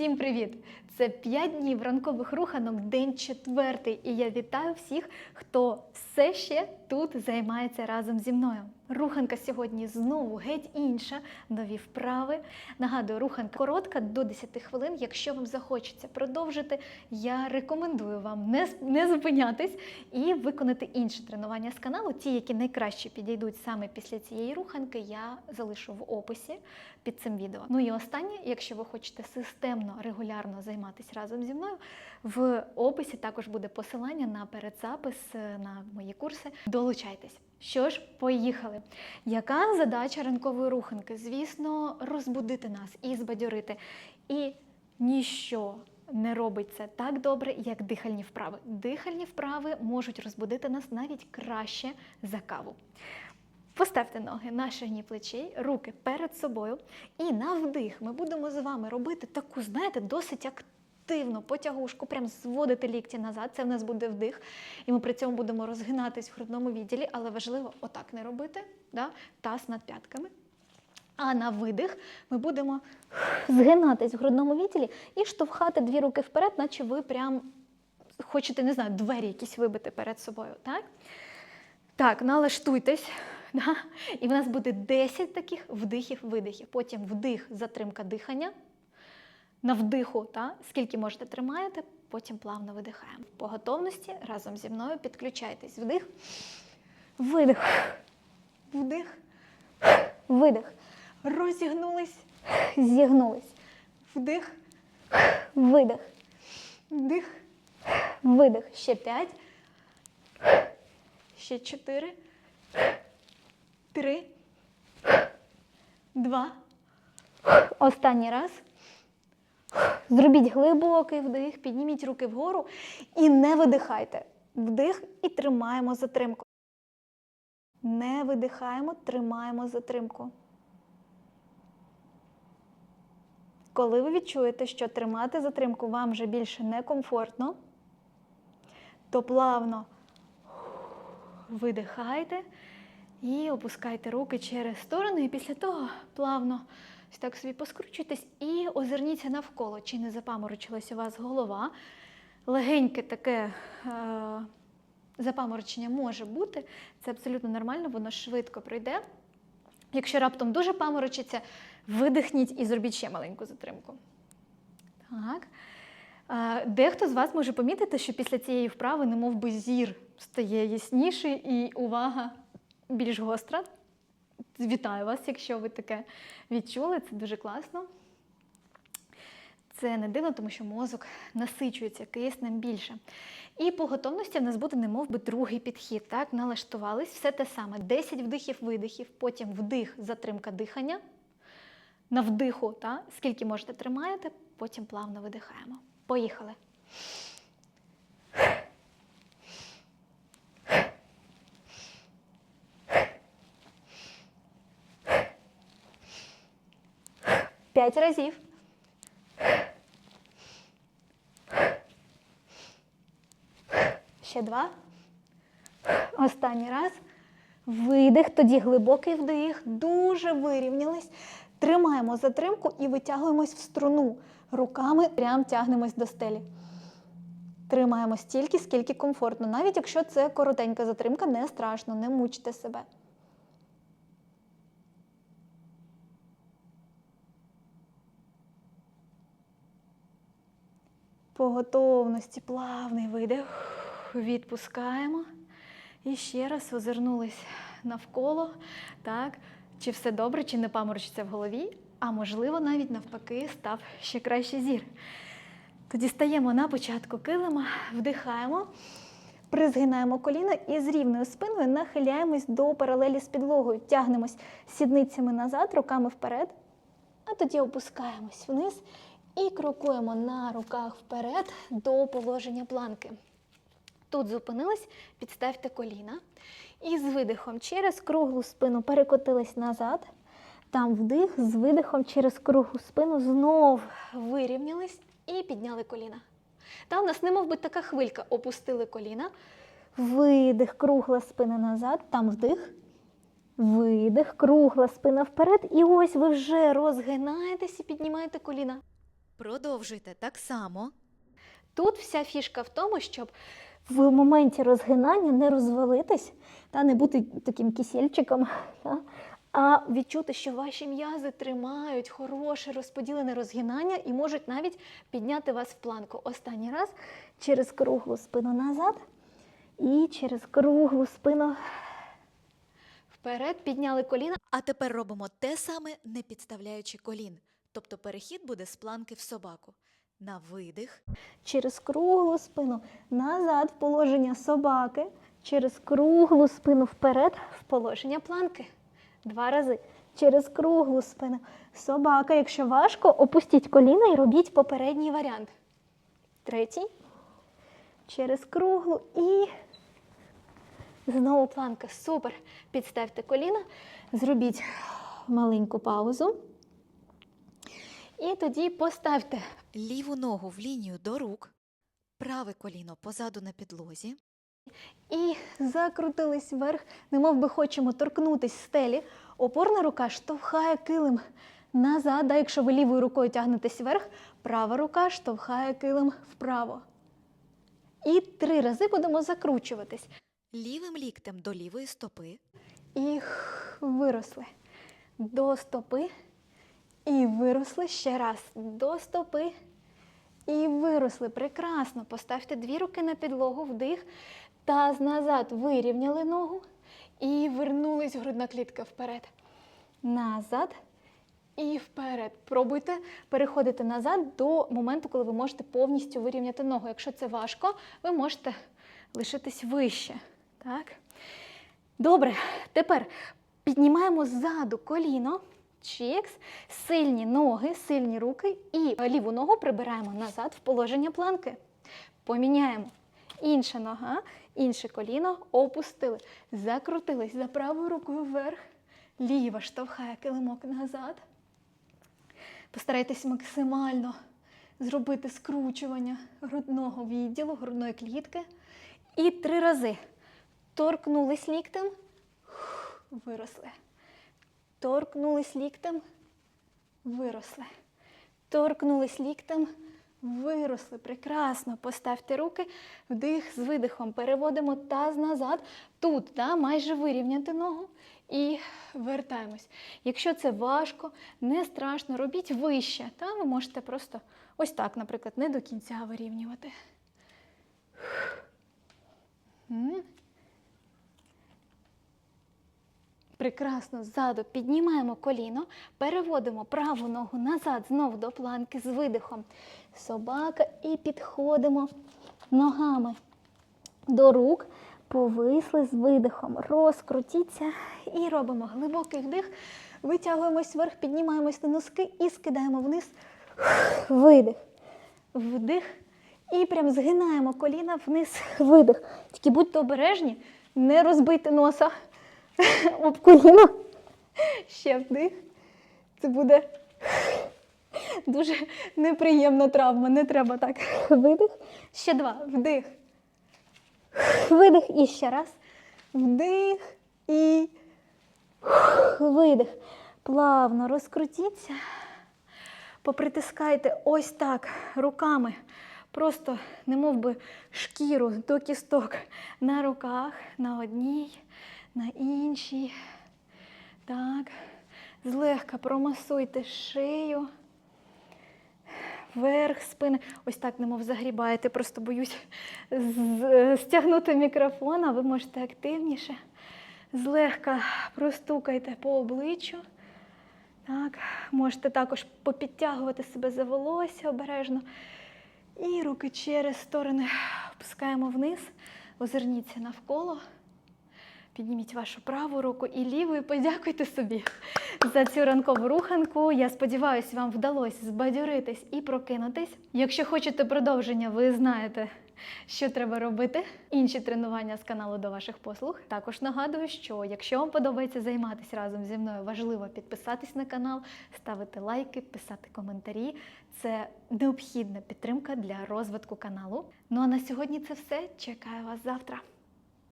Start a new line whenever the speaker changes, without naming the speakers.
Всім привіт! Це 5 днів ранкових руханок, день четвертий. І я вітаю всіх, хто все ще тут займається разом зі мною. Руханка сьогодні знову геть інша, нові вправи. Нагадую, руханка коротка до 10 хвилин. Якщо вам захочеться продовжити, я рекомендую вам не, не зупинятись і виконати інші тренування з каналу. Ті, які найкраще підійдуть саме після цієї руханки, я залишу в описі під цим відео. Ну і останнє, якщо ви хочете системно, регулярно займатися разом зі мною, в описі також буде посилання на передзапис е, на мої курси. Долучайтесь. Що ж, поїхали. Яка задача ранкової руханки? Звісно, розбудити нас і збадьорити. І ніщо не робить це так добре, як дихальні вправи. Дихальні вправи можуть розбудити нас навіть краще за каву. Поставте ноги на ширні плечей, руки перед собою. І на вдих ми будемо з вами робити таку, знаєте, досить активну потягушку, прям зводити лікті назад. Це в нас буде вдих. І ми при цьому будемо розгинатись в грудному відділі, але важливо отак не робити. Да? Таз над п'ятками. А на видих ми будемо згинатись в грудному відділі і штовхати дві руки вперед, наче ви прям хочете, не знаю, двері якісь вибити перед собою. Так, так налаштуйтесь. Да? І в нас буде 10 таких вдихів-видихів. Потім вдих, затримка дихання. На вдиху, та? скільки можете тримаєте, потім плавно видихаємо. По готовності разом зі мною підключайтесь. Вдих, видих, вдих, видих. Розігнулись, зігнулись. Вдих, видих, вдих, видих. Ще п'ять. Ще чотири. Три. Два. Останній раз. Зробіть глибокий вдих, підніміть руки вгору і не видихайте. Вдих і тримаємо затримку. Не видихаємо, тримаємо затримку. Коли ви відчуєте, що тримати затримку вам вже більше некомфортно, то плавно видихайте і опускайте руки через сторони. І після того плавно ось так собі поскручуйтесь і озирніться навколо. Чи не запаморочилась у вас голова? Легеньке таке е, запаморочення може бути. Це абсолютно нормально, воно швидко пройде. Якщо раптом дуже паморочиться, видихніть і зробіть ще маленьку затримку. Так. Е, Дехто з вас може помітити, що після цієї вправи, немов би зір стає ясніший і увага більш гостра. Вітаю вас, якщо ви таке відчули, це дуже класно. Це не дивно, тому що мозок насичується киснем більше. І по готовності в нас буде немов би другий підхід. Так, налаштувались, все те саме. 10 вдихів-видихів, потім вдих, затримка дихання. На вдиху, та, скільки можете тримаєте, потім плавно видихаємо. Поїхали. П'ять разів. Ще два. Останній раз. Видих, тоді глибокий вдих, дуже вирівнялись. Тримаємо затримку і витягуємось в струну. Руками прям тягнемось до стелі. Тримаємо стільки, скільки комфортно. Навіть якщо це коротенька затримка, не страшно, не мучте себе. По готовності плавний видих. Відпускаємо. І ще раз озирнулись навколо. Так, чи все добре, чи не паморочиться в голові, а можливо, навіть навпаки, став ще краще зір. Тоді стаємо на початку килима, вдихаємо, призгинаємо коліна і з рівною спиною нахиляємось до паралелі з підлогою. Тягнемось сідницями назад, руками вперед, а тоді опускаємось вниз і крокуємо на руках вперед до положення планки. Тут зупинились, підставте коліна. І з видихом через круглу спину перекотились назад. Там вдих, з видихом через круглу спину знов вирівнялись і підняли коліна. Та у нас немов би така хвилька. Опустили коліна. Видих, кругла спина назад, там вдих. Видих, кругла спина вперед. І ось ви вже розгинаєтесь і піднімаєте коліна.
Продовжуйте так само.
Тут вся фішка в тому, щоб в моменті розгинання не розвалитись та не бути таким кисельчиком, та, а відчути, що ваші м'язи тримають хороше розподілене розгинання і можуть навіть підняти вас в планку. Останній раз через круглу спину назад і через круглу спину вперед підняли коліна.
А тепер робимо те саме, не підставляючи колін. Тобто перехід буде з планки в собаку. На видих,
через круглу спину назад в положення собаки, через круглу спину вперед в положення планки. Два рази. Через круглу спину собака. Якщо важко, опустіть коліна і робіть попередній варіант. Третій. Через круглу і знову планка. Супер. Підставте коліна, зробіть маленьку паузу. І тоді поставте
ліву ногу в лінію до рук, праве коліно позаду на підлозі,
І закрутились вверх, немов би хочемо торкнутись стелі. Опорна рука штовхає килим назад. А якщо ви лівою рукою тягнетесь вверх, права рука штовхає килим вправо. І три рази будемо закручуватись.
лівим ліктем до лівої стопи,
І виросли. До стопи. І виросли ще раз. До стопи. І виросли. Прекрасно. Поставте дві руки на підлогу, вдих. Таз назад вирівняли ногу. І вернулись грудна клітка вперед. Назад. І вперед. Пробуйте переходити назад до моменту, коли ви можете повністю вирівняти ногу. Якщо це важко, ви можете лишитись вище. Так? Добре, тепер піднімаємо ззаду коліно, чікс, сильні ноги, сильні руки і ліву ногу прибираємо назад в положення планки. Поміняємо. Інша нога, інше коліно опустили. Закрутились за правою рукою вверх. Ліва штовхає килимок назад. Постарайтесь максимально зробити скручування грудного відділу, грудної клітки. І три рази. Торкнулись ліктем, виросли. Торкнулись ліктем, виросли. Торкнулись ліктем, виросли. Прекрасно. Поставте руки, вдих з видихом. Переводимо таз назад. Тут да, майже вирівняти ногу і вертаємось. Якщо це важко, не страшно, робіть вище. Та ви можете просто ось так, наприклад, не до кінця вирівнювати. Прекрасно ззаду піднімаємо коліно, переводимо праву ногу назад, знову до планки з видихом. Собака і підходимо ногами до рук, повисли з видихом. Розкрутіться і робимо глибокий вдих. Витягуємось вверх, піднімаємось на носки і скидаємо вниз. Видих. Вдих. І прям згинаємо коліна вниз, видих. Тільки будьте обережні, не розбийте носа об коліно. Ще вдих. Це буде дуже неприємна травма. Не треба так. Видих. Ще два. Вдих. Видих. І ще раз. Вдих і видих. Плавно розкрутіться. Попритискайте ось так руками. Просто, немов би шкіру до кісток на руках, на одній, на іншій. Так. Злегка промасуйте шию. Верх спини. Ось так, немов загрібаєте. Просто боюсь стягнути мікрофон, а ви можете активніше. Злегка простукайте по обличчю. Так, можете також попідтягувати себе за волосся обережно. І руки через сторони опускаємо вниз, озирніться навколо. Підніміть вашу праву руку і ліву, і подякуйте собі за цю ранкову руханку. Я сподіваюся, вам вдалося збадьоритись і прокинутись. Якщо хочете продовження, ви знаєте, що треба робити. Інші тренування з каналу до ваших послуг. Також нагадую, що якщо вам подобається займатися разом зі мною, важливо підписатись на канал, ставити лайки, писати коментарі. Це необхідна підтримка для розвитку каналу. Ну а на сьогодні це все. Чекаю вас завтра.